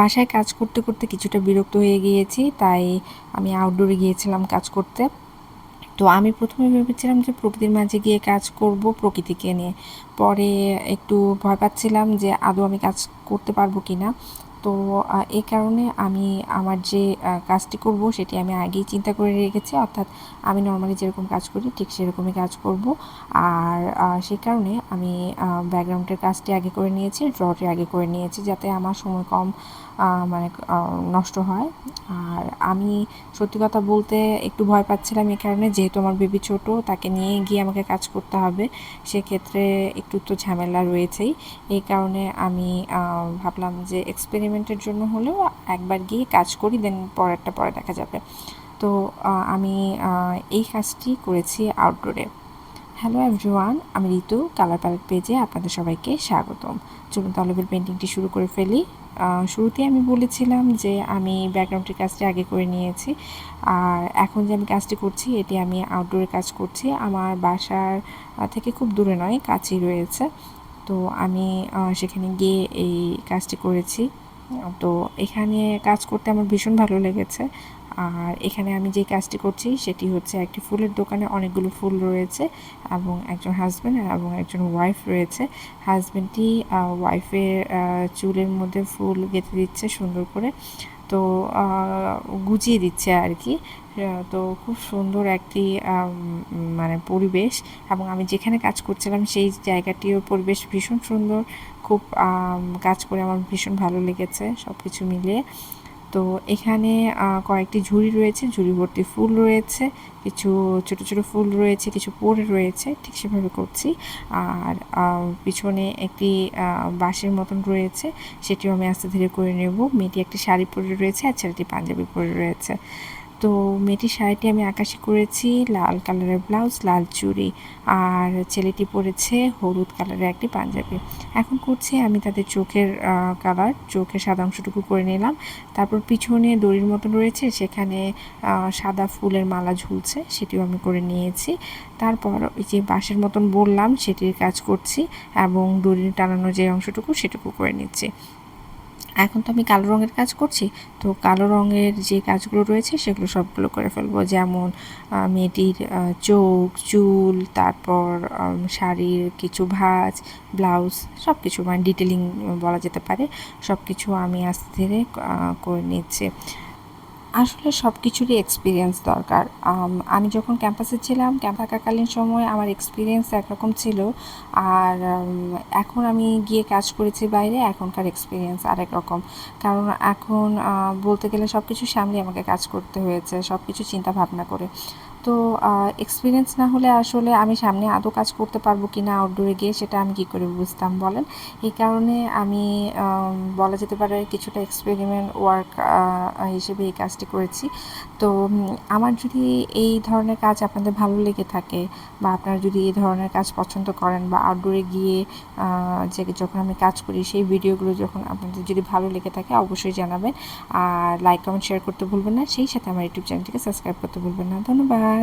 বাসায় কাজ করতে করতে কিছুটা বিরক্ত হয়ে গিয়েছি, তাই আমি আউটডোরে গিয়েছিলাম কাজ করতে। তো আমি প্রথমে ভেবেছিলাম যে প্রকৃতির মাঝে গিয়ে কাজ করব, প্রকৃতিকে নিয়ে। পরে একটু ভয় পাচ্ছিলাম যে আদৌ আমি কাজ করতে পারব কি না তো এই কারণে আমি আমার যে কাজটি করব সেটি আমি আগেই চিন্তা করে রেখেছি। অর্থাৎ আমি নর্মালি যেরকম কাজ করি, ঠিক সেরকমই কাজ করব। আর সেই কারণে আমি ব্যাকগ্রাউন্ডের কাজটি আগে করে নিয়েছি ড্রটি আগে করে নিয়েছি যাতে আমার সময় কম মানে নষ্ট হয়। আর আমি সত্যি কথা বলতে একটু ভয় পাচ্ছিলাম এই কারণে, যেহেতু আমার বেবি ছোট, তাকে নিয়ে গিয়ে আমাকে কাজ করতে হবে, সেক্ষেত্রে একটু তো ঝামেলা রয়েছেই। এই কারণে আমি ভাবলাম যে এক্সপেরিমেন্টের জন্য হলেও একবার গিয়ে কাজ করি দেন পরেরটা পরে দেখা যাবে। তো আমি এই কাজটি করেছি আউটডোরে হ্যালো এভরিওয়ান আমি ঋতু কালার প্যালেট পেজে আপনাদের সবাইকে স্বাগতম। চলুন তাহলে পেন্টিংটি শুরু করে ফেলি। শুরুতে আমি বলেছিলাম যে আমি ব্যাকগ্রাউন্ডের কাজটি আগে করে নিয়েছি। আর এখন যে আমি কাজটি করছি, এটি আমি আউটডোরে কাজ করছি। আমার বাসার থেকে খুব দূরে নয়, কাছেই রয়েছে। তো আমি সেখানে গিয়ে এই কাজটি করেছি। তো এখানে কাজ করতে আমার ভীষণ ভালো লেগেছে। আর এখানে আমি যে কাজটি করছি, সেটি হচ্ছে একটি ফুলের দোকানে অনেকগুলো ফুল রয়েছে এবং একজন হাজব্যান্ড এবং একজন ওয়াইফ রয়েছে। হাজব্যান্ডটি ওয়াইফের চুলের মধ্যে ফুল গেঁথে দিচ্ছে সুন্দর করে। তো গুছিয়ে দিচ্ছে আর কি তো খুব সুন্দর একটি মানে পরিবেশ এবং আমি যেখানে কাজ করছিলাম সেই জায়গাটিও পরিবেশ ভীষণ সুন্দর। খুব কাজ করে আমার ভীষণ ভালো লেগেছে সব কিছু মিলিয়ে। তো এখানে কয়েকটি ঝুড়ি রয়েছে, ঝুড়ি ভর্তি ফুল রয়েছে, কিছু ছোট ছোট ফুল রয়েছে, কিছু পড়ে রয়েছে, ঠিক সেভাবে করছি। আর পিছনে একটি বাঁশের মতন রয়েছে, সেটিও আমি আস্তে ধীরে করে নেব। মেয়েটি একটি শাড়ি পরে রয়েছে আর ছেলেটি পাঞ্জাবি পরে রয়েছে। তো মেয়েটির শাড়িটি আমি আকাশি করেছি, লাল কালারের ব্লাউজ, লাল চুড়ি আর ছেলেটি পরেছে হলুদ কালারের একটি পাঞ্জাবি। এখন করছি আমি তাদের চোখের কালার চোখের সাদা অংশটুকু করে নিলাম। তারপর পিছনে দড়ির মতন রয়েছে, সেখানে সাদা ফুলের মালা ঝুলছে, সেটিও আমি করে নিয়েছি। তারপর ওই যে বাঁশের মতন বললাম, সেটির কাজ করছি এবং দড়ি টানানো যে অংশটুকু, সেটুকু করে নিচ্ছি। এখন তো আমি কালো রঙের কাজ করছি, তো কালো রঙের যে কাজগুলো রয়েছে সেগুলো সবগুলো করে ফেলব। যেমন মেয়েটির চোখ, চুল, তারপর শাড়ির কিছু ভাজ, ব্লাউজ সব কিছু মানে ডিটেলিং বলা যেতে পারে। সব কিছু আমি আস্তে ধীরে করে নিচ্ছি। আসলে সব কিছুরই এক্সপিরিয়েন্স দরকার। আমি যখন ক্যাম্পাসে ছিলাম ক্যাম্প থাকাকালীন সময় আমার এক্সপিরিয়েন্স একরকম ছিল। আর এখন আমি গিয়ে কাজ করেছি বাইরে, এখনকার এক্সপিরিয়েন্স আরেক রকম। কারণ এখন বলতে গেলে সব কিছু সামনে আমাকে কাজ করতে হয়েছে সব কিছু চিন্তা ভাবনা করে। তো এক্সপিরিয়েন্স না হলে আসলে আমি সামনে আদৌ কাজ করতে পারব কি না আউটডোরে গিয়ে সেটা আমি কী করে বুঝতাম বলেন? এই কারণে আমি বলা যেতে পারে কিছুটা এক্সপেরিমেন্ট ওয়ার্ক হিসেবে এই কাজটি করেছি। তো আমার যদি এই ধরনের কাজ আপনাদের ভালো লেগে থাকে বা আপনারা যদি এই ধরনের কাজ পছন্দ করেন বা আউটডোরে গিয়ে যে যখন আমি কাজ করি সেই ভিডিওগুলো যখন আপনাদের যদি ভালো লেগে থাকে অবশ্যই জানাবেন। আর লাইক কমেন্ট শেয়ার করতে ভুলবেন না। সেই সাথে আমার ইউটিউব চ্যানেলটিকে সাবস্ক্রাইব করতে ভুলবেন না। ধন্যবাদ।